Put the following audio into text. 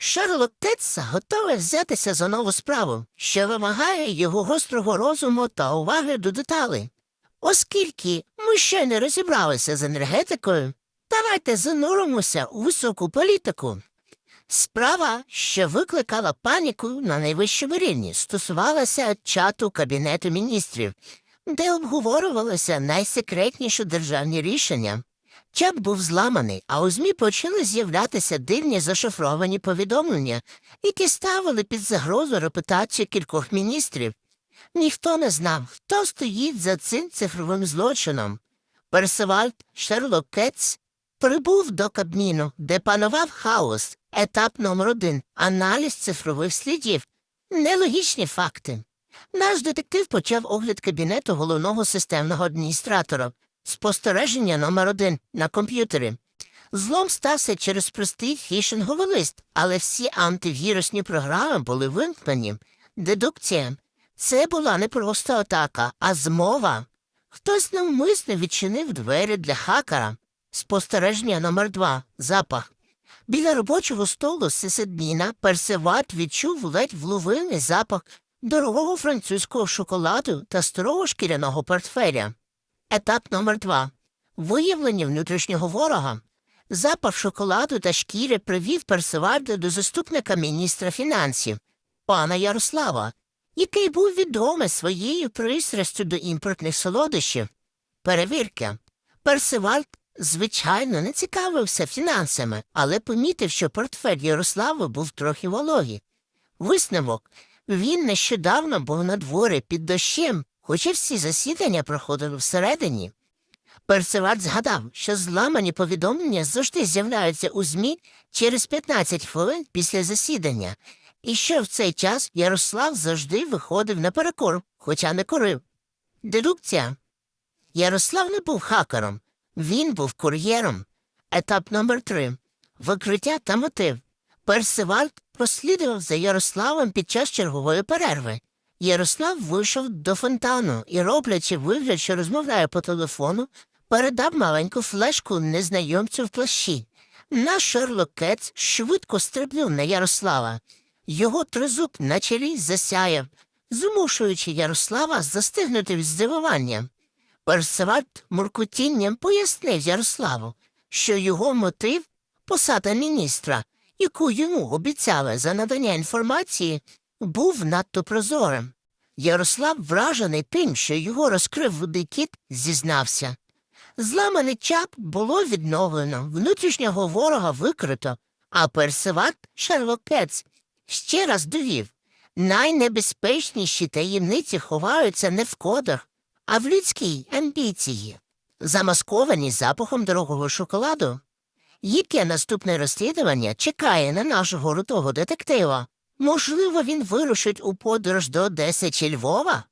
Шерлок Тетса готовий взятися за нову справу, що вимагає його гострого розуму та уваги до деталей. Оскільки ми ще не розібралися з енергетикою, давайте зануримося у високу політику. Справа, що викликала паніку на найвищому рівні, стосувалася чату Кабінету міністрів, де обговорювалися найсекретніші державні рішення. Чат був зламаний, а у ЗМІ почали з'являтися дивні зашифровані повідомлення, які ставили під загрозу репутацію кількох міністрів. Ніхто не знав, хто стоїть за цим цифровим злочином. Персивальд Шерлок Кетц прибув до Кабміну, де панував хаос. Етап номер один аналіз цифрових слідів. Нелогічні факти. Наш детектив почав огляд кабінету головного системного адміністратора. Спостереження номер один на комп'ютері. Злом стався через простий фішинговий лист, але всі антивірусні програми були вимкнені. Дедукція. Це була не просто атака, а змова. Хтось навмисно відчинив двері для хакера. Спостереження номер два. Запах. Біля робочого столу сисадміна Персеват відчув ледь вловимий запах дорогого французького шоколаду та старого шкіряного портфеля. Етап номер два. Виявлення внутрішнього ворога. Запах шоколаду та шкіри привів Персевальда до заступника міністра фінансів, пана Ярослава, який був відомий своєю пристрастю до імпортних солодощів. Перевірка. Персивальд, звичайно, не цікавився фінансами, але помітив, що портфель Ярослава був трохи вологий. Висновок. Він нещодавно був на дворі під дощем, хоча всі засідання проходили всередині. Персивальд згадав, що зламані повідомлення завжди з'являються у ЗМІ через 15 хвилин після засідання, і що в цей час Ярослав завжди виходив наперекор, хоча не курив. Дедукція. Ярослав не був хакером, він був кур'єром. Етап номер три. Викриття та мотив. Персивальд прослідував за Ярославом під час чергової перерви. Ярослав вийшов до фонтану і, роблячи вигляд, що розмовляє по телефону, передав маленьку флешку незнайомцю в плащі. Наш Шерлок швидко стрибнув на Ярослава. Його тризуб на чолі засяяв, змушуючи Ярослава застигнути від здивування. Персивальд муркотінням пояснив Ярославу, що його мотив посада міністра, яку йому обіцяли за надання інформації, був надто прозорим. Ярослав, вражений тим, що його розкрив рудий кіт, зізнався. Зламаний чап було відновлено, внутрішнього ворога викрито, а персиват Шерлок ще раз довів найнебезпечніші таємниці ховаються не в кодах, а в людській амбіції, замасковані запахом дорогого шоколаду. Яке наступне розслідування чекає на нашого рутого детектива? Можливо, він вирушить у подорож до Одеси чи Львова?